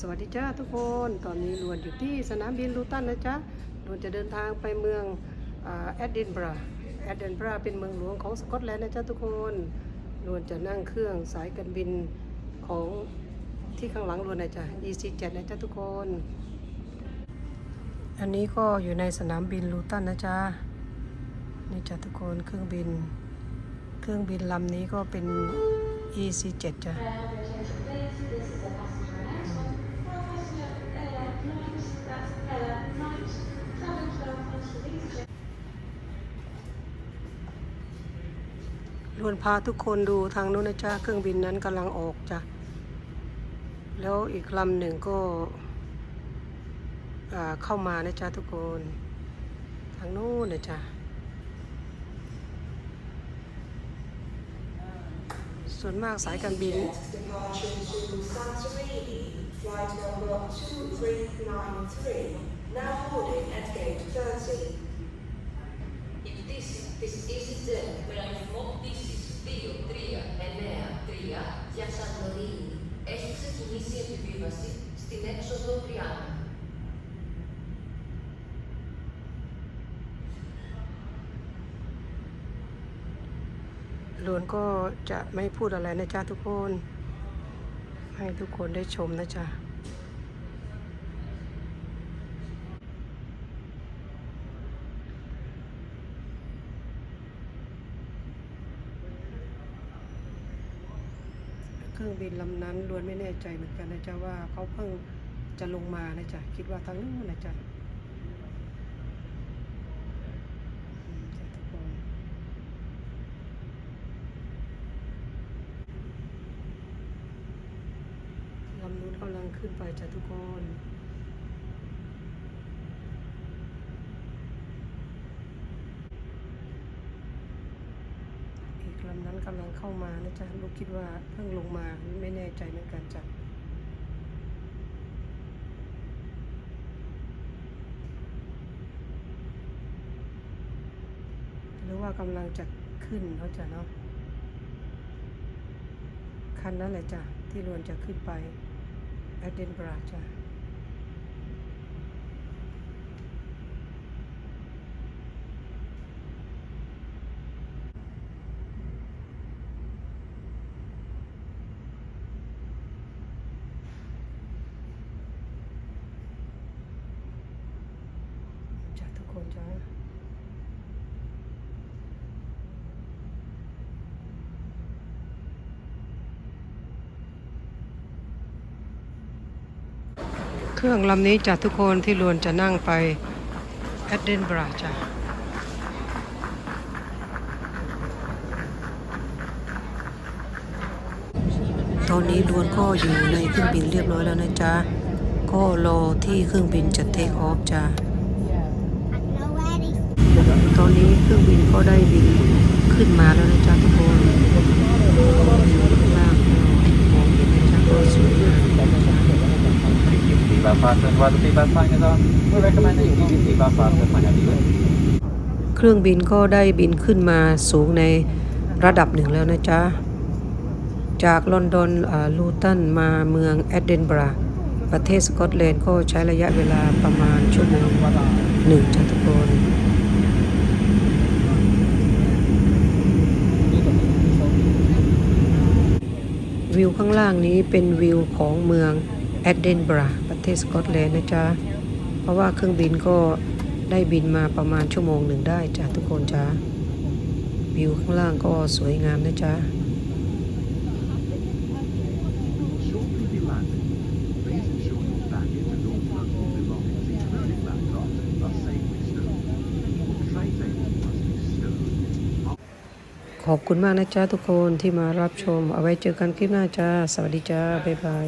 สวัสดีจ้าทุกคน ตอนนี้ลวนอยู่ที่สนามบินลูตันนะจ๊ะลวนจะเดินทางไปเมืองแอดดินบราแอดดินบราเป็นเมืองหลวงของสกอตแลนด์นะจ๊ะทุกคนลวนจะนั่งเครื่องสายการบินของที่ข้างหลังลวนนะจ๊ะ EasyJet นะจ๊ะทุกคน อันนี้ก็อยู่ในสนามบินลูตันนะจ๊ะ นี่จ้ะทุกคนเครื่องบิน เครื่องบินลำนี้ก็เป็น EasyJet จ้ะ ลวนพาทุกคนดูทางนู้นนะจ๊ะเครื่องบินนั้นกำลังออกจ้ะแล้วอีกลำหนึ่งก็เข้ามานะจ๊ะทุกคน ทางนู้นนะจ๊ะส่วนมากสายการบิน Departure to Santorini, flight number 2393, now boarding at gate 30. If this, this is it, when I smoke this is Dio, Tria, Enea, Tria, για Σαντορίνη. Έχει ξεκινήσει η επιβίβαση στην έξοδο Τριάννα. ลวนก็จะไม่พูดอะไรนะจ๊ะทุกคน ให้ทุกคนได้ชมนะจ๊ะ เครื่องบินลำนั้นล้วนไม่แน่ใจเหมือนกันนะจ๊ะว่าเขาเพิ่งจะลงมานะจ๊ะคิดว่าทางนู้นนะจ๊ะลำนู้นกำลังขึ้นไปจ้ะทุกคนำนั้นกำลังเข้ามานะจ๊ะลูกคิดว่าเพิ่งลงมาไม่แน่ใจเหมือนกันจ้ะหรือว่ากำลังจะขึ้นเขาจะเนาะคันนั้นแหละจ้ะที่ลวนจะขึ้นไปแอดเดนบราจ้ะ จ้ะทุกคนจ้ะเครื่องลำนี้จะทุกคนที่ลวนจะนั่งไปแอดเดนบราจ้ะตอนนี้ลวนก็อยู่ในเครื่องบินเรียบร้อยแล้วนะจ๊ะ ก็รอที่เครื่องบินจะเทคออฟจ้ะต อนนี้เครื่องบินก็ได้บินขึ้นมาแล้วนะจ๊ะทุกคนล่างมองเห็นนะจ๊ะก็สวยงาม Viva Faster, quando viva Spagna, so, we recommend that you give Viva Faster, Spagna Viva. เครื่องบินก็ได้บินขึ้นมาสูงในระดับหนึ่งแล้วนะจ๊ะ จากลอนดอนอ่าลูตันมาเมืองแอดเดนบราประเทศสกอตแลนด์ก็ใช้ระยะเวลาประมาณชั่วโมงหนึ่งจ้ะทุกคน วิวข้างล่างนี้เป็นวิวของเมืองแอดเดนบราประเทศสกอตแลนด์นะจ๊ะ เพราะว่าเครื่องบินก็ได้บินมาประมาณชั่วโมงหนึ่งได้จ้ะทุกคนจ้ะวิวข้างล่างก็สวยงามนะจ๊ะ ขอบคุณมากนะจ๊ะทุกคนที่มารับชม เอาไว้เจอกันคลิปหน้าจ้า สวัสดีจ้า บ๊ายบาย